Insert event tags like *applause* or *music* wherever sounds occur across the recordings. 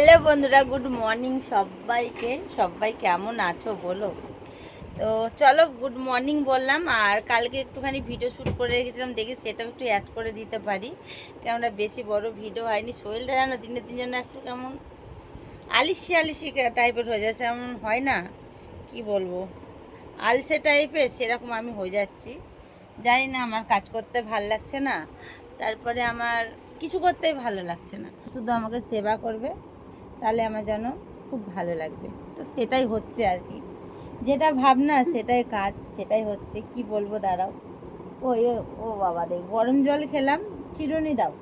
Hello বন্ধুরা, good morning সবাইকে। সবাই কেমন আছো বলো? তো চলো, গুড মর্নিং বললাম, আর কালকে একটুখানি ভিডিও শ্যুট করে রেখেছিলাম, দেখি সেটাও একটু অ্যাড করে দিতে পারি। কেননা বেশি বড় ভিডিও হয়নি, শরীরটা জানো দিনের দিন যেন একটু কেমন আলিসি আলিসি টাইপের হয়ে যাচ্ছে, এমন হয় না, কি বলব? আলসে টাইপের সেরকম আমি হয়ে যাচ্ছি। জানি না, আমার কাজ করতে ভালো লাগছে না, তারপরে আমার কিছু করতেই ভালো লাগছে না, শুধু আমাকে সেবা করবে। তাহলে আমার যেন খুব ভালো লাগবে। তো সেটাই হচ্ছে আর কি। যেটা ভাবনা সেটাই কাজ সেটাই হচ্ছে। কি বলব দাঁড়াও। ও এ ও বাবা রে গরম জল খেলাম চিরুনি দাও।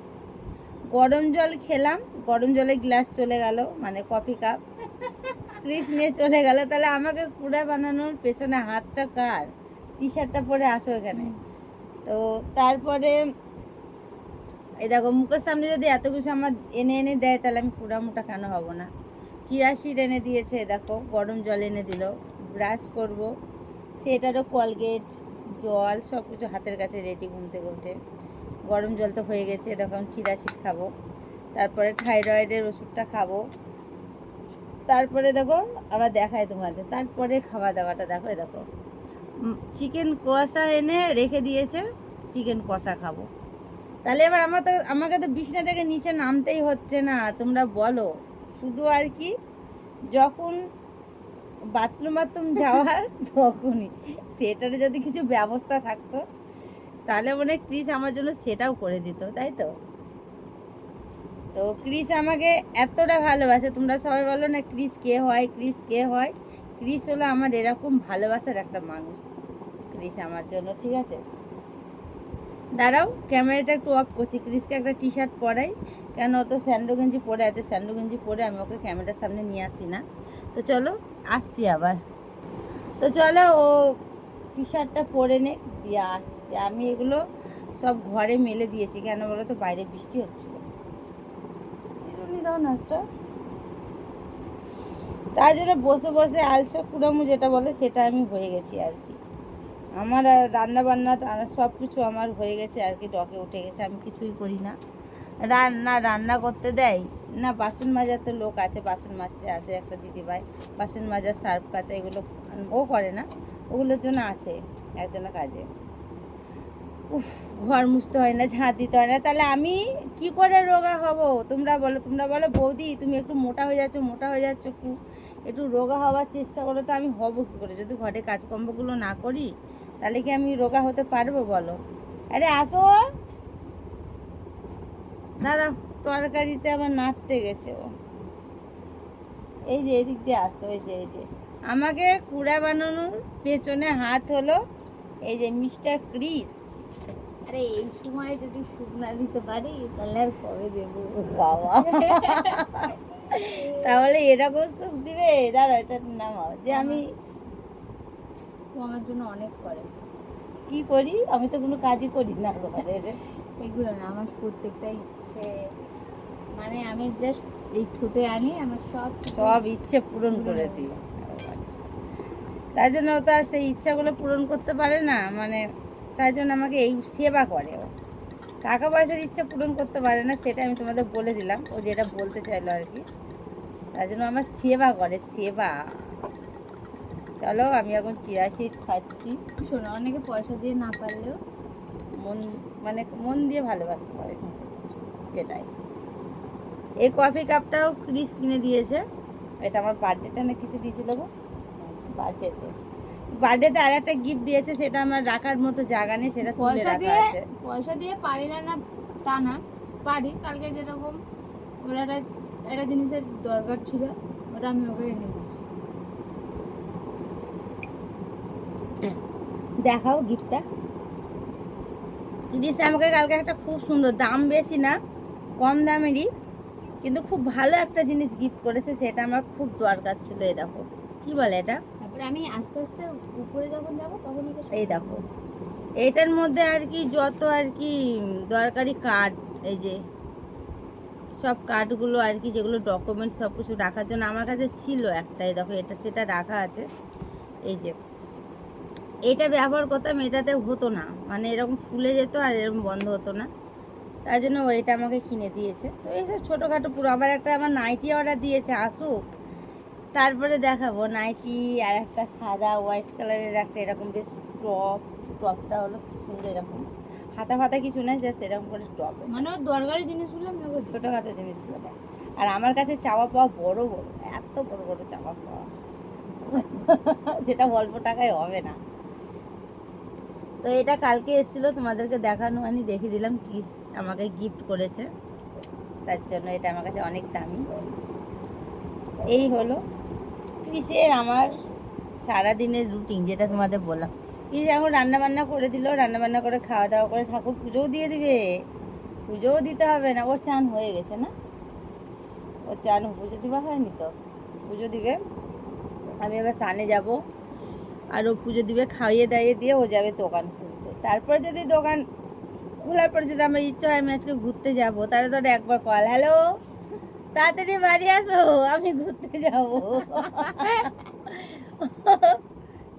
গরম জল খেলাম গরম জলে গ্লাস চলে গেল মানে কফি কাপ। ক্রিস নিয়ে চলে গেল তাহলে আমাকে কুড়া বানানোর পেছনে হাতটা কার? টি শার্টটা পরে আসো এখানে। তো তারপরে এই দেখো, মুখের সামনে যদি এত কিছু আমার এনে এনে দেয়, তাহলে আমি মোটা কেন হব না? চিরাশির এনে দিয়েছে দেখো, গরম জল এনে দিল। ব্রাশ করব। সেটারও কলগেট জল সব কিছু হাতের কাছে রেডি ঘুম থেকে উঠে। গরম জল তো হয়ে গেছে, দেখো, আমি চিরাশিট খাব। তারপরে থাইরয়েডের ওষুধটা খাব। তারপরে দেখো, আবার দেখায় তোমাদের। তারপরে খাওয়া দাওয়াটা দেখো দেখো। চিকেন কষা এনে রেখে দিয়েছে চিকেন কষা খাব। তাহলে এবার আমার তো আমাকে তো বিছনা থেকে নিচে নামতেই হচ্ছে না তোমরা বলো। শুধু আর কি যখন বাথরুম বাথরুম যাওয়ার *laughs* তখনই সেটার যদি কিছু ব্যবস্থা থাকতো তাহলে মনে হয় ক্রিস আমার জন্য সেটাও করে দিত তাই তো? তো ক্রিস আমাকে এতটা ভালোবাসে তোমরা সবাই বলো না ক্রিস কে হয় ক্রিস কে হয়? ক্রিস হলো আমার এরকম ভালোবাসার একটা মানুষ ক্রিস আমার জন্য ঠিক আছে? দাঁড়াও, ক্যামেরাটা একটু অফ করছি। ক্রিসকে একটা টি শার্ট পরাই। কেন ও তো স্যান্ডো গেঞ্জি পরে আছে স্যান্ডো গেঞ্জি পরে আমি ওকে ক্যামেরার সামনে নিয়ে আসি না। তো চলো, আসছি আবার। তো চলো, ও টি শার্টটা পরে নে দিয়ে আসছে। আমি এগুলো সব ঘরে মেলে দিয়েছি। কেন বলো তো, বাইরে বৃষ্টি হচ্ছিল। চিরুনি দাও না একটা। তাই জন্য বসে বসে আলসে কুড়ামু যেটা বলে, সেটা আমি হয়ে গেছি আর কি। আমার রান্না বান্না সব কিছু আমার হয়ে গেছে আর কি ডকে উঠে গেছে, আমি কিছুই করি না। রান্না রান্না করতে দেয়, না বাসন মাজার তো লোক আছে, বাসন মাজতে আসে একটা দিদিভাই। বাসন মাজার, সার্ফ কাচা এগুলো ও করে না, ওগুলোর জন্য আসে একজনের কাজে। উফ, ঘর মুছতে হয় না, ঝাঁট দিতে হয় না। তাহলে আমি কি করে রোগা হব? তোমরা বলো তোমরা বলো, বৌদি, তুমি একটু মোটা হয়ে যাচ্ছ, মোটা হয়ে যাচ্ছ একটু। একটু রোগা হওয়ার চেষ্টা করো, তো আমি হব কী করে? যদি ঘরে কাজকর্মগুলো না করি তাহলে কি আমি রোগা হতে পারব বলো? আরে আসো। দাদা তরকারিতে আবার নাড়তে গেছে ও। এই যে এদিক দিয়ে আসো এই যে এই যে। আমাকে কুড়া বানানোর পেছনে হাত হলো এই যে মিস্টার ক্রিস। আরে এই সময় যদি সুখ না দিতে পারি তাহলে আর কবে দেবো? বাবা। *laughs* তাহলে এরকম সুখ দিবে? দাঁড়া এটা নামাও যে আমি ও আমার জন্য অনেক করে। কি করি? আমি তো কোনো কাজই করি না ঘরের এগুলো না আমার প্রত্যেকটা ইচ্ছে। মানে আমি জাস্ট এই ঠোঁটে আনি আমার সব সব ইচ্ছে পূরণ করে দিই। তাই জন্য তো আর সেই ইচ্ছাগুলো পূরণ করতে পারে না। মানে তাই জন্য আমাকে এই সেবা করে ও। টাকা পয়সার ইচ্ছা পূরণ করতে পারে না সেটা আমি তোমাদের বলে দিলাম। ও যেটা বলতে চাইলো আর কি। তাই জন্য আমার সেবা করে সেবা। চলো আমি এখন চিরাশি খাচ্ছি। শোনো অনেকে পয়সা দিয়ে না পারলেও মন মানে মন দিয়ে ভালোবাসতে পারে। সেটাই। এই কফি কাপটাও ক্রিস কিনে দিয়েছে। এটা আমার বার্থডেতে না কিসে দিয়েছিল গো? বার্থডেতে বার্থডেতে আর একটা গিফট দিয়েছে সেটা আমার রাখার মতো জায়গা নেই সেটা তুলে পয়সা রাখা দিয়ে আছে। পয়সা দিয়ে পারি না না তা না। পারি কালকে যেরকম ওরা একটা একটা জিনিসের দরকার ছিল ওটা আমি ওকে এনে দিয়েছি দেখাও গিফটটা ক্রিস আমাকে কালকে একটা খুব সুন্দর দাম বেশি না কম দামেরই কিন্তু খুব ভালো একটা জিনিস গিফট করেছে সেটা আমার খুব দরকার ছিল এই দেখো। কি বলে এটা? তারপরে আমি আস্তে আস্তে উপরে যখন যাব তখন এই দেখো। এইটার মধ্যে আর কি যত আর কি দরকারি কার্ড এই যে সব কার্ডগুলো আর কি যেগুলো ডকুমেন্ট সব কিছু রাখার জন্য আমার কাছে ছিল একটাই দেখো এটা সেটা রাখা আছে। এই যে এটা ব্যবহার করতাম এটাতে হতো না। মানে এরকম ফুলে যেত আর এরকম বন্ধ হতো না। তার জন্য ওইটা আমাকে কিনে দিয়েছে। তো এইসব ছোটোখাটো পুরো আবার একটা আমার নাইটি অর্ডার দিয়েছে আসুক। তারপরে দেখাবো নাইটি আর একটা সাদা হোয়াইট কালারের একটা এরকম বেশ টপ টপটা হলো কি সুন্দর এরকম। হাতা ফাতা কিছু নাই জাস্ট এরকম করে টপ মানে ওর দরকারি জিনিসগুলো আমি ছোটোখাটো জিনিসগুলো দেয় আর আমার কাছে চাওয়া পাওয়া বড় বড় এত বড় বড় চাওয়া পাওয়া। *laughs* সেটা অল্প টাকায় হবে না। তো এটা কালকে এসেছিল, তোমাদেরকে দেখানো আমি দেখিয়ে দিলাম, কিস আমাকে গিফট করেছে। তার জন্য এটা আমার কাছে অনেক দামি। এই হলো ক্রিসের আমার সারাদিনের রুটিন যেটা তোমাদের বললাম। ক্রিস এখন রান্না বান্না করে দিল রান্না বান্না করে খাওয়া দাওয়া করে ঠাকুর পুজোও দিয়ে দিবে, পুজোও দিতে হবে না, ওর চান হয়ে গেছে না? ওর চান পুজো দেওয়া হয়নি তো? পুজো দিবে। আমি এবার সানে যাব। আর ও পুজো দিবে, খাইয়ে দাইয়ে দিয়ে ও যাবে দোকান খুলতে। তারপর যদি দোকান খোলার পর যদি আমার ইচ্ছা হয় আমি আজকে ঘুরতে যাব, তাহলে তোর একবার কল। হ্যালো? তাড়াতাড়ি বাড়ি আসো, আমি ঘুরতে যাব।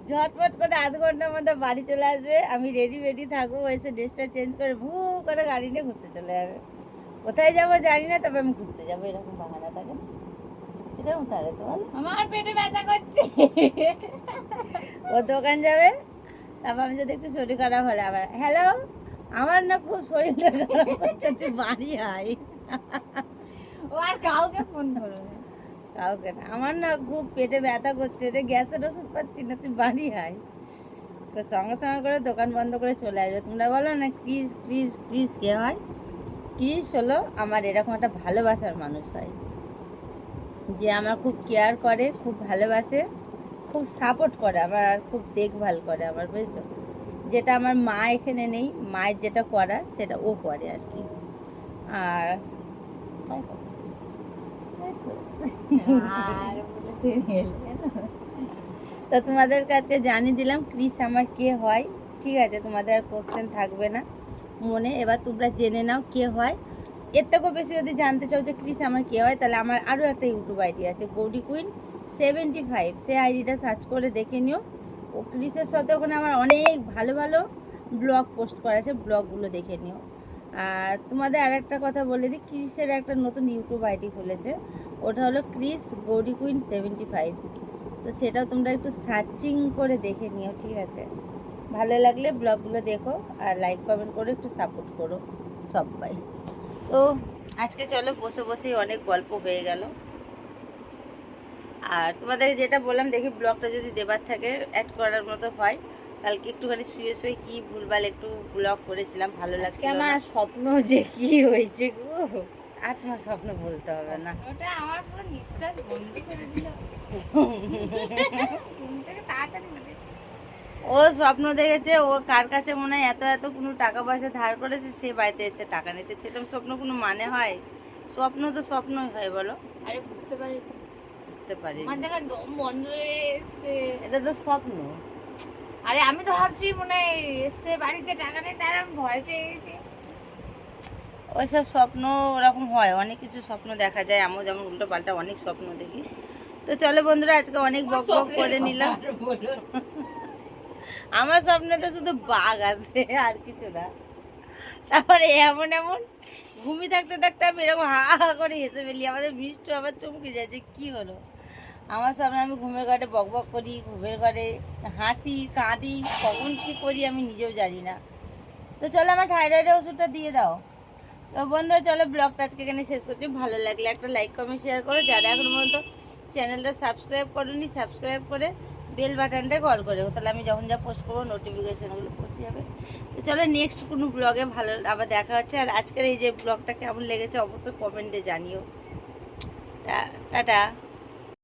ঝটপট করে আধ ঘণ্টার মধ্যে বাড়ি চলে আসবে, আমি রেডি রেডি থাকব এসে ড্রেসটা চেঞ্জ করে ভু করে গাড়ি নিয়ে ঘুরতে চলে যাবে। কোথায় যাব জানি না, তবে আমি ঘুরতে যাব, এরকম বাহানা থাকে না। এরকম থাকে তো। বল আমার পেটে ব্যথা করছে। ও দোকান যাবে তারপর আমি যদি একটু শরীর খারাপ হলে আবার হ্যালো আমার না খুব শরীরটা খারাপ করছে তুই বাড়ি আয়। ও আর কাউকে ফোন করবে কাউকে না আমার না খুব পেটে ব্যথা করছে রে গ্যাসের ওষুধ পাচ্ছি না তুই বাড়ি আয়। তো সঙ্গে সঙ্গে করে দোকান বন্ধ করে চলে আসবে। তোমরা বলো না ক্রিস ক্রিস ক্রিস কে হয়? ক্রিস হলো আমার এরকম একটা ভালোবাসার মানুষ হয়। যে আমার খুব কেয়ার করে খুব ভালোবাসে খুব সাপোর্ট করে আমার আর খুব দেখভাল করে আমার বুঝছ? যেটা আমার মা এখানে নেই মায়ের যেটা করা সেটা ও করে আর কি। আর। তো। তোমাদের কাছে জানিয়ে দিলাম ক্রিস আমার কে হয় ঠিক আছে? তোমাদের আর কোশ্চেন থাকবে না মনে। এবার তোমরা জেনে নাও কে হয়। এর থেকেও বেশি যদি জানতে চাও যে ক্রিস আমার কে হয়, তাহলে আমার আরও একটা ইউটিউব আইডি আছে গৌডি কুইন সেভেন্টি ফাইভ সেই আইডিটা সার্চ করে দেখে নিও। ও ক্রিসের সাথে ওখানে আমার অনেক ভালো ভালো ব্লগ পোস্ট করা আছে ব্লগগুলো দেখে নিও। আর তোমাদের আর একটা কথা বলে দিই ক্রিসের একটা নতুন ইউটিউব আইডি খুলেছে, ওটা হলো ক্রিস গৌডি কুইন সেভেন্টি ফাইভ তো সেটাও তোমরা একটু সার্চিং করে দেখে নিও, ঠিক আছে? ভালো লাগলে ব্লগগুলো দেখো, আর লাইক কমেন্ট করে একটু সাপোর্ট করো সবাই। তো আজকে চলো বসে বসেই অনেক গল্প হয়ে গেল। আর তোমাদের যেটা বললাম দেখি ব্লগটা যদি দেবার থাকে অ্যাড করার মতো হয়। কালকে একটুখানি শুয়ে শুয়ে কি ভুলভাল একটু ব্লগ করেছিলাম ভালো লাগছে আমার স্বপ্ন যে কি হয়েছে গো? আর তোমার স্বপ্ন বলতে হবে না। ওটা আমার পুরো নিঃশ্বাস বন্ধ করে দিল। *laughs* ঘুম থেকে তাড়াতাড়ি ও স্বপ্ন দেখেছে ও কার কাছে মনে হয় এত এত কোনো টাকা পয়সা ধার করেছে সে বাড়িতে এসে টাকা নিতে। সেরকম স্বপ্ন কোনো মানে হয়? স্বপ্ন তো স্বপ্নই হয় বলো। আরে বুঝতে পারি বুঝতে পারি দম বন্ধ হয়ে এটা তো স্বপ্ন। আরে আমি তো ভাবছি মনে হয় এসছে বাড়িতে টাকা নেই তার আমি ভয় পেয়ে গেছি ওইসব স্বপ্ন ওরকম হয় অনেক কিছু স্বপ্ন দেখা যায় আমিও যেমন উল্টো পাল্টা অনেক স্বপ্ন দেখি। তো চলো বন্ধুরা আজকে অনেক বক বক করে নিলাম। আমার স্বপ্নে তো শুধু বাঘ আছে, আর কিছু না। তারপরে এমন এমন ঘুমি থাকতে থাকতে আমি এরকম হা হা করে হেসে ফেলি। আমাদের মিষ্টি আবার চমকে যায় যে কী হলো? আমার স্বপ্নে আমি ঘুমের ঘরে বক বক করি, ঘুমের ঘরে হাসি, কাঁদি, কখন কী করি আমি নিজেও জানি না। তো চলো আমার থাইরয়েডের ওষুধটা দিয়ে দাও। তো বন্ধুরা, চলো ব্লগটা আজকে এখানে শেষ করছি। ভালো লাগলে একটা লাইক কমেন্ট শেয়ার করো। যারা এখন পর্যন্ত চ্যানেলটা সাবস্ক্রাইব করোনি সাবস্ক্রাইব করে বেল বাটনটা কল করে তাহলে আমি যখন যা পোস্ট করব নোটিফিকেশানগুলো পৌঁছে যাবে। তো চলো নেক্সট কোনো ব্লগে ভালো আবার দেখা হচ্ছে। আর আজকের এই যে ব্লগটা কেমন লেগেছে, অবশ্যই কমেন্টে জানিও। তা টাটা।